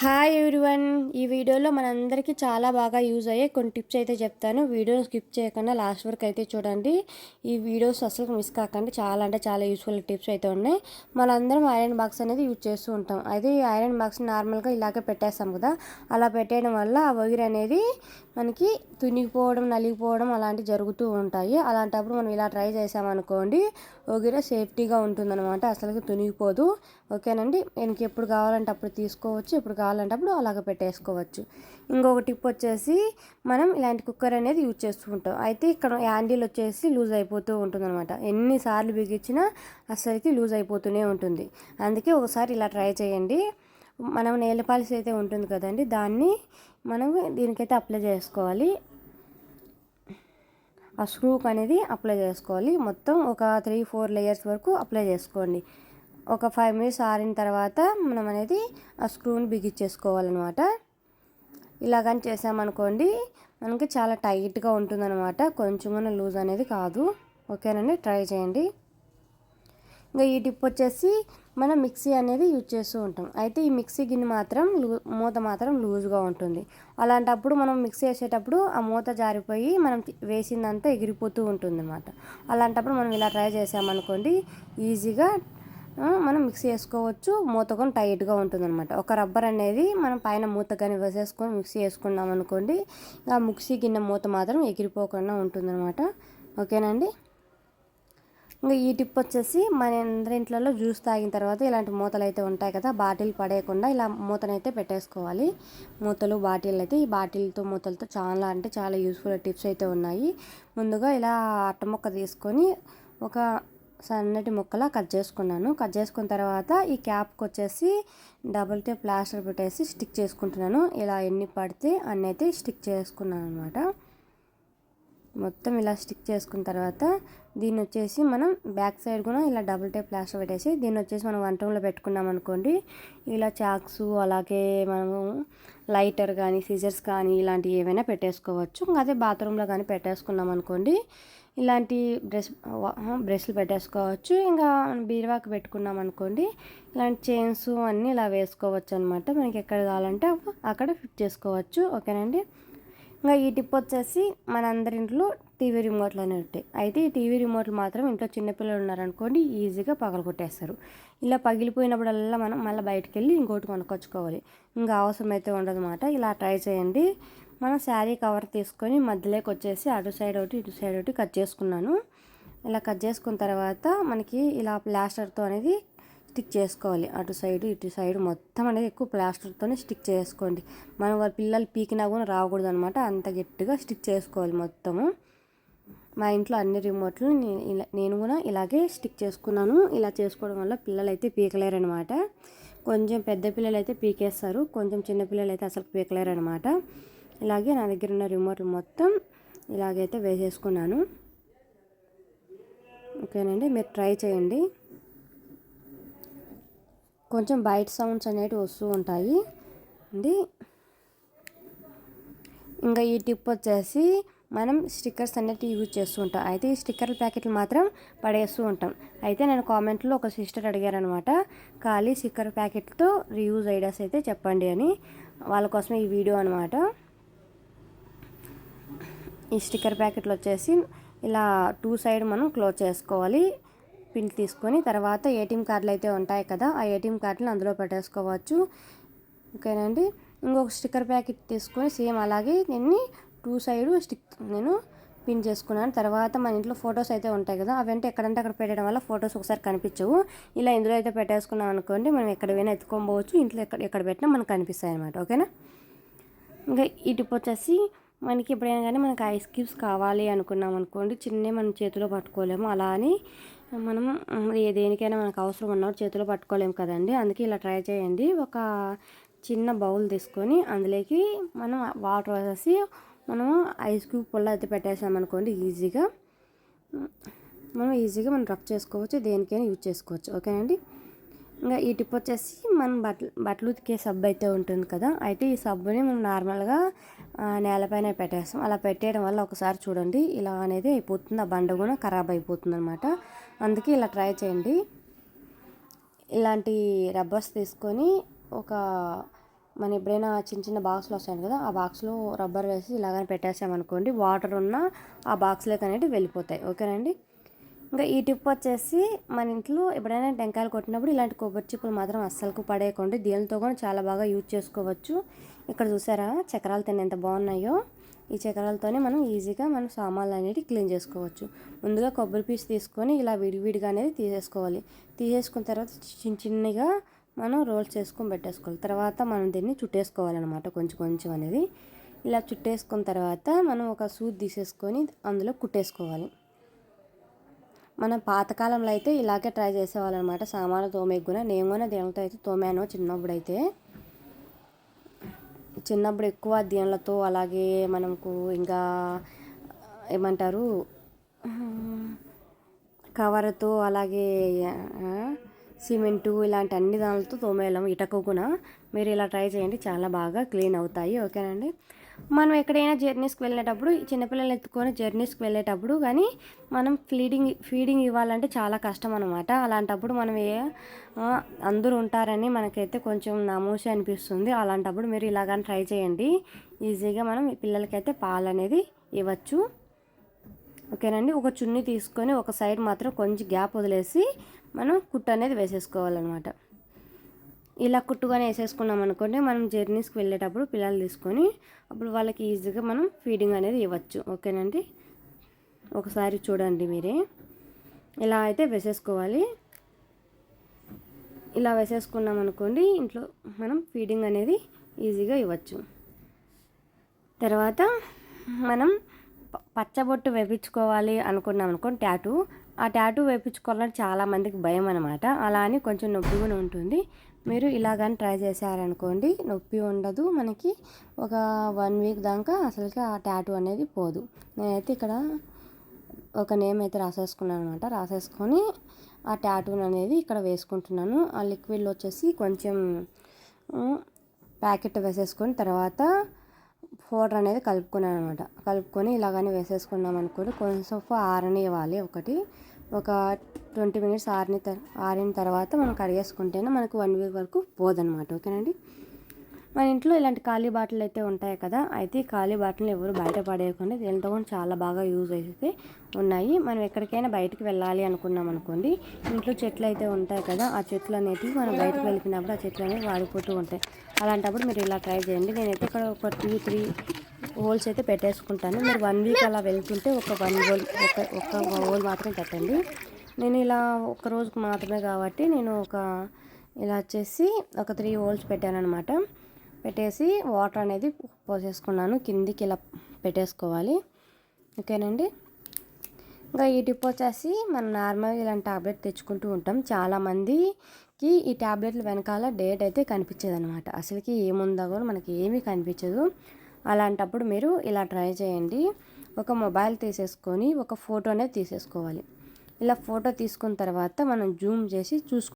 Hi everyone ఈ వీడియోలో మనందరికీ చాలా బాగా యూజ్ అయ్యే కొన్ని టిప్స్ అయితే చెప్తాను. వీడియో స్కిప్ చేయకుండా లాస్ట్ వరకు అయితే చూడండి. ఈ వీడియోస్ అసలు మిస్ కాకండి. చాలా అంటే చాలా యూస్ఫుల్ టిప్స్ అయితే ఉన్నాయి. మనందరం ఐరన్ బాక్స్ అనేది యూజ్ చేస్తూ ఉంటాం. అయితే ఈ ఐరన్ బాక్స్ నార్మల్గా ఇలాగే పెట్టేస్తాం కదా. అలా పెట్టేయడం వల్ల ఆ వైర్ అనేది మనకి తునిగిపోవడం నలిగిపోవడం అలాంటివి జరుగుతూ ఉంటాయి. అలాంటప్పుడు మనం ఇలా ట్రై చేసామనుకోండి ఒగిర సేఫ్టీగా ఉంటుందన్నమాట. అసలు తునిగిపోదు. ఓకేనండి? మనకి ఎప్పుడు కావాలంటే అప్పుడు తీసుకోవచ్చు ఎప్పుడు కావాలంటే అప్పుడు అలాగ పెట్టేసుకోవచ్చు. ఇంకొక టిప్ వచ్చేసి మనం ఇలాంటి కుక్కర్ అనేది యూజ్ చేస్తూ ఉంటాం. అయితే ఇక్కడ హ్యాండిల్ వచ్చేసి లూజ్ అయిపోతూ ఉంటుంది అనమాట ఎన్నిసార్లు బిగించినా అసలుకి లూజ్ అయిపోతూనే ఉంటుంది. అందుకే ఒకసారి ఇలా ట్రై చేయండి. మనం నేల పాలిస్ అయితే ఉంటుంది కదండి దాన్ని మనం దీనికైతే అప్లై చేసుకోవాలి. ఆ స్క్రూక్ అనేది అప్లై చేసుకోవాలి. మొత్తం ఒక త్రీ ఫోర్ లేయర్స్ వరకు అప్లై చేసుకోండి. ఒక ఫైవ్ మినిట్స్ ఆరిన తర్వాత మనం అనేది ఆ స్క్రూని బిగించేసుకోవాలన్నమాట ఇలాగని చేసామనుకోండి మనకి చాలా టైట్గా ఉంటుందన్నమాట. కొంచెం కూడా లూజ్ అనేది కాదు. ఓకేనండి? ట్రై చేయండి. ఇంకా ఈ టిప్ వచ్చేసి మనం మిక్సీ అనేది యూజ్ చేస్తూ ఉంటాం. అయితే ఈ మిక్సీ గిన్నె మాత్రం లూ మూత మాత్రం లూజ్గా ఉంటుంది. అలాంటప్పుడు మనం మిక్సీ వేసేటప్పుడు ఆ మూత జారిపోయి మనం వేసిందంతా ఎగిరిపోతూ ఉంటుంది అనమాట అలాంటప్పుడు మనం ఇలా ట్రై చేసామనుకోండి ఈజీగా మనం మిక్స్ చేసుకోవచ్చు. మూత కొని టైట్గా ఉంటుందన్నమాట. ఒక రబ్బర్ అనేది మనం పైన మూత కానీ వేసేసుకొని మిక్సీ చేసుకున్నాం అనుకోండి. ఆ మిక్సీ గిన్నె మూత మాత్రం ఎగిరిపోకుండా ఉంటుందన్నమాట. ఓకేనండి? ఇంకా ఈ టిప్ వచ్చేసి మన ఇంట్లో జ్యూస్ తాగిన తర్వాత ఇలాంటి మూతలు అయితే ఉంటాయి కదా బాటిల్ పడేయకుండా ఇలా మూతనైతే పెట్టేసుకోవాలి. మూతలు బాటిల్ అయితే ఈ బాటిల్తో మూతలతో చాలా అంటే చాలా యూస్ఫుల్ టిప్స్ అయితే ఉన్నాయి. ముందుగా ఇలా అట్ట మొక్క తీసుకొని ఒక సన్నటి ముక్కలా కట్ చేసుకున్నాను. కట్ చేసుకున్న తర్వాత ఈ క్యాప్కి వచ్చేసి డబుల్ టేప్ ప్లాస్టర్ పెట్టేసి స్టిక్ చేసుకుంటున్నాను. ఇలా ఎన్ని పడితే అన్ని అయితే స్టిక్ చేసుకున్నాను అనమాట మొత్తం ఇలా స్టిక్ చేసుకున్న తర్వాత దీన్ని వచ్చేసి మనం బ్యాక్ సైడ్ కూడా ఇలా డబుల్ టేప్ ప్లాస్టర్ పెట్టేసి దీన్ని వచ్చేసి మనం వంట రూమ్లో పెట్టుకున్నాం అనుకోండి. ఇలా చాక్స్ అలాగే మనము లైటర్ కానీ సిజర్స్ కానీ ఇలాంటివి ఏవైనా పెట్టేసుకోవచ్చు. అదే బాత్రూంలో కానీ పెట్టేసుకున్నాం అనుకోండి. ఇలాంటి బ్రష్ బ్రష్లు పెట్టేసుకోవచ్చు. ఇంకా బీరువాకి పెట్టుకున్నాం అనుకోండి ఇలాంటి చైన్స్ అన్నీ ఇలా వేసుకోవచ్చు అనమాట మనకి ఎక్కడ కావాలంటే అక్కడ ఫిట్ చేసుకోవచ్చు. ఓకేనండి? ఇంకా ఈ టిప్ వచ్చేసి మనందరి ఇంట్లో టీవీ రిమోట్లు అనేవి ఉంటాయి. అయితే ఈ టీవీ రిమోట్లు మాత్రం ఇంట్లో చిన్నపిల్లలు ఉన్నారనుకోండి ఈజీగా పగలగొట్టేస్తారు. ఇలా పగిలిపోయినప్పుడల్లా మనం మళ్ళీ బయటకు వెళ్ళి ఇంకోటి కొనుక్కొచ్చుకోవాలి. ఇంకా అవసరం అయితే ఉండదు ఇలా ట్రై చేయండి. మనం శారీ కవర్ తీసుకొని మధ్యలోకి వచ్చేసి అటు సైడ్ ఒకటి ఇటు సైడ్ ఒకటి కట్ చేసుకున్నాను. ఇలా కట్ చేసుకున్న తర్వాత మనకి ఇలా ప్లాస్టర్తో అనేది స్టిక్ చేసుకోవాలి. అటు సైడ్ ఇటు సైడ్ మొత్తం అనేది ఎక్కువ ప్లాస్టర్తోనే స్టిక్ చేసుకోండి. మనం వాళ్ళ పిల్లలు పీకినా కూడా రాకూడదు అనమాట అంత గట్టిగా స్టిక్ చేసుకోవాలి మొత్తము. మా ఇంట్లో అన్ని రిమోట్లు నేను కూడా ఇలాగే స్టిక్ చేసుకున్నాను. ఇలా చేసుకోవడం వల్ల పిల్లలు అయితే పీకలేరు అనమాట కొంచెం పెద్ద పిల్లలు అయితే పీకేస్తారు. కొంచెం చిన్న పిల్లలు అయితే అసలు పీకలేరు అనమాట ఇలాగే నా దగ్గర ఉన్న రిమోట్ మొత్తం ఇలాగైతే వేసేసుకున్నాను. ఓకేనండి మీరు ట్రై చేయండి. కొంచెం బయట సౌండ్స్ అనేవి వస్తూ ఉంటాయి. అండి. ఇంకా ఈ టిప్ వచ్చేసి మనం స్టిక్కర్స్ అనేవి యూజ్ చేస్తూ ఉంటాం. అయితే ఈ స్టిక్కర్ల ప్యాకెట్లు మాత్రం పడేస్తూ ఉంటాం. అయితే నేను కామెంట్లో ఒక సిస్టర్ అడిగారనమాట ఖాళీ స్టిక్కర్ ప్యాకెట్తో రీయూజ్ ఐడియాస్ అయితే చెప్పండి అని. వాళ్ళ కోసమే ఈ వీడియో అనమాట. ఈ స్టిక్కర్ ప్యాకెట్లు వచ్చేసి ఇలా టూ సైడ్ మనం క్లోజ్ చేసుకోవాలి. పిన్ తీసుకొని తర్వాత ఏటీఎం కార్డులు అయితే ఉంటాయి కదా ఆ ఏటీఎం కార్డులు అందులో పెట్టేసుకోవచ్చు. ఓకేనండి ఇంకొక స్టిక్కర్ ప్యాకెట్ తీసుకొని సేమ్ అలాగే దీన్ని టూ సైడ్ స్టిక్ నేను పిన్ చేసుకున్నాను. తర్వాత మన ఇంట్లో ఫొటోస్ అయితే ఉంటాయి కదా అవంటే ఎక్కడంటే అక్కడ పెట్టడం వల్ల ఫొటోస్ ఒకసారి కనిపించవు. ఇలా ఇందులో అయితే పెట్టేసుకున్నాం అనుకోండి మనం ఎక్కడ ఎత్తుకోబోవచ్చు ఇంట్లో ఎక్కడ ఎక్కడ పెట్టినా మనకు కనిపిస్తాయి అనమాట ఓకేనా? ఇంకా ఈ వచ్చేసి మనకి ఎప్పుడైనా కానీ మనకి ఐస్ క్యూబ్స్ కావాలి అనుకున్నాం అనుకోండి చిన్నవి మనం చేతిలో పట్టుకోలేము. అలా అని మనం ఏ దేనికైనా మనకు అవసరం ఉన్నప్పుడు చేతిలో పట్టుకోలేము కదండి. అందుకే ఇలా ట్రై చేయండి. ఒక చిన్న బౌల్ తీసుకొని అందులోకి మనం వాటర్ వేసేసి మనం ఐస్ క్యూబ్ పుల్ల అయితే పెట్టేసామనుకోండి ఈజీగా. మనం ఈజీగా మనం రబ్ చేసుకోవచ్చు దేనికైనా యూజ్ చేసుకోవచ్చు. ఓకేనండి ఇంకా ఈ టిప్ వచ్చేసి మనం బట్టలు బట్టలు ఉతికే సబ్బు అయితే ఉంటుంది కదా అయితే ఈ సబ్బుని మనం నార్మల్గా నేలపైన పెట్టేస్తాం. అలా పెట్టేయడం వల్ల ఒకసారి చూడండి ఇలా అనేది అయిపోతుంది ఆ బండ కూడా ఖరాబ్ అయిపోతుంది అనమాట అందుకే ఇలా ట్రై చేయండి. ఇలాంటి రబ్బర్స్ తీసుకొని ఒక మన ఎప్పుడైనా చిన్న చిన్న బాక్స్లు వస్తాయి కదా ఆ బాక్స్లో రబ్బర్ వేసి ఇలాగని పెట్టేసామనుకోండి వాటర్ ఉన్న ఆ బాక్స్లోకి అనేది వెళ్ళిపోతాయి. ఓకేనండి ఇంకా ఈ టిప్ వచ్చేసి మన ఇంట్లో ఎప్పుడైనా టెంకాయలు కొట్టినప్పుడు ఇలాంటి కొబ్బరి చిప్పులు మాత్రం అస్సలకు పడేయకండి. దీనితో కూడా చాలా బాగా యూజ్ చేసుకోవచ్చు. ఇక్కడ చూసారా? చక్రాలు తిన్న ఎంత బాగున్నాయో. ఈ చక్రాలతోనే మనం ఈజీగా మనం సామాన్లు అనేవి క్లీన్ చేసుకోవచ్చు. ముందుగా కొబ్బరి పీస్ తీసుకొని ఇలా విడివిడిగా అనేది తీసేసుకోవాలి. తీసేసుకున్న తర్వాత చిన్న చిన్నగా మనం రోల్స్ చేసుకొని పెట్టేసుకోవాలి. తర్వాత మనం దీన్ని చుట్టేసుకోవాలన్నమాట కొంచెం కొంచెం అనేది. ఇలా చుట్టేసుకున్న తర్వాత మనం ఒక సూట్ తీసేసుకొని అందులో కుట్టేసుకోవాలి. మనం పాతకాలంలో అయితే ఇలాగే ట్రై చేసేవాళ్ళు అనమాట సామాన్లు తోమే కూడా నేను కూడా దేనితో అయితే తోమాను చిన్నప్పుడు అయితే చిన్నప్పుడు ఎక్కువ దీనిలతో అలాగే మనకు ఇంకా ఏమంటారు? కవర్తో అలాగే సిమెంటు ఇలాంటి అన్ని దానిలతో తోమేళ్ళం ఇటకు కూడా మీరు ఇలా ట్రై చేయండి. చాలా బాగా క్లీన్ అవుతాయి. ఓకేనండి? మనం ఎక్కడైనా జర్నీస్కి వెళ్ళేటప్పుడు చిన్నపిల్లలు ఎత్తుకొని జర్నీస్కి వెళ్ళేటప్పుడు కానీ మనం ఫీడింగ్ ఫీడింగ్ ఇవ్వాలంటే చాలా కష్టం అనమాట అలాంటప్పుడు మనం ఏ అందరూ ఉంటారని మనకైతే కొంచెం నమూసి అనిపిస్తుంది. అలాంటప్పుడు మీరు ఇలాగని ట్రై చేయండి. ఈజీగా మనం పిల్లలకైతే పాలు అనేది ఇవ్వచ్చు. ఓకేనండి? ఒక చున్నీ తీసుకొని ఒక సైడ్ మాత్రం కొంచెం గ్యాప్ వదిలేసి మనం కుట్టు అనేది వేసేసుకోవాలన్నమాట. ఇలా కుట్టుగానే వేసేసుకున్నాం అనుకోండి మనం జర్నీస్కి వెళ్ళేటప్పుడు పిల్లలు తీసుకొని అప్పుడు వాళ్ళకి ఈజీగా మనం ఫీడింగ్ అనేది ఇవ్వచ్చు. ఓకేనండి? ఒకసారి చూడండి మీరే. ఇలా అయితే వేసేసుకోవాలి. ఇలా వేసేసుకున్నాం అనుకోండి ఇంట్లో మనం ఫీడింగ్ అనేది ఈజీగా ఇవ్వచ్చు. తర్వాత మనం పచ్చబొట్టు వేపించుకోవాలి అనుకున్నాం అనుకోండి ట్యాటూ ఆ ట్యాటూ వేపించుకోవాలని చాలామందికి భయం అనమాట అలా అని కొంచెం నొప్పిగా ఉంటుంది. మీరు ఇలాగని ట్రై చేశారనుకోండి నొప్పి ఉండదు మనకి. ఒక వన్ వీక్ దాకా అసలుకి ఆ ట్యాటూ అనేది పోదు. నేనైతే ఇక్కడ ఒక నేమ్ అయితే రాసేసుకున్నాను అనమాట. రాసేసుకొని ఆ ట్యాటూన్ అనేది ఇక్కడ వేసుకుంటున్నాను. ఆ లిక్విడ్లో వచ్చేసి కొంచెం ప్యాకెట్ వేసేసుకొని తర్వాత పౌడర్ అనేది కలుపుకున్నాను అనమాట. కలుపుకొని ఇలాగని వేసేసుకున్నాం అనుకోండి కొంచెం ఆరనివ్వాలి ఒకటి. ఒక ట్వంటీ మినిట్స్ ఆరిన ఆరిన తర్వాత మనం కడిగేసుకుంటేనే మనకు వన్ వీక్ వరకు పోదనమాట ఓకేనండి? మన ఇంట్లో ఇలాంటి ఖాళీ బాటిల్ అయితే ఉంటాయి కదా అయితే ఈ ఖాళీ బాటిల్ని ఎవరు బయట పడేయకుండా దీంతో కూడా చాలా బాగా యూజ్ అయితే ఉన్నాయి. మనం ఎక్కడికైనా బయటకు వెళ్ళాలి అనుకున్నాం అనుకోండి ఇంట్లో చెట్లు అయితే ఉంటాయి కదా ఆ చెట్లు అనేవి మనం బయటకు వెళ్ళినప్పుడు ఆ చెట్లు అనేవి వాడిపోతూ ఉంటాయి. అలాంటప్పుడు మీరు ఇలా ట్రై చేయండి. నేనైతే ఇక్కడ ఒక టూ త్రీ హోల్స్ అయితే పెట్టేసుకుంటాను. మీరు వన్ వీక్ అలా వెళ్తుంటే ఒక వన్ హోల్ ఒక ఒక హోల్ మాత్రమే పెట్టండి. నేను ఇలా ఒక రోజుకు మాత్రమే కాబట్టి నేను ఒక ఇలా వచ్చేసి ఒక త్రీ హోల్స్ పెట్టాను అనమాట పెట్టేసి వాటర్ అనేది పోసేసుకున్నాను. కిందికి ఇలా పెట్టేసుకోవాలి. ఓకేనండి? ఇంకా ఈ టిప్ వచ్చేసి మనం నార్మల్గా ఇలాంటి టాబ్లెట్ తెచ్చుకుంటూ ఉంటాం. చాలామందికి ఈ టాబ్లెట్లు వెనకాల డేట్ అయితే కనిపించదు అనమాట అసలుకి ఏముందో కూడా మనకి ఏమీ కనిపించదు. అలాంటప్పుడు మీరు ఇలా ట్రై చేయండి. ఒక మొబైల్ తీసేసుకొని ఒక ఫోటోనే తీసేసుకోవాలి. ఇలా ఫోటో తీసుకున్న తర్వాత మనం జూమ్ చేసి చూసుకో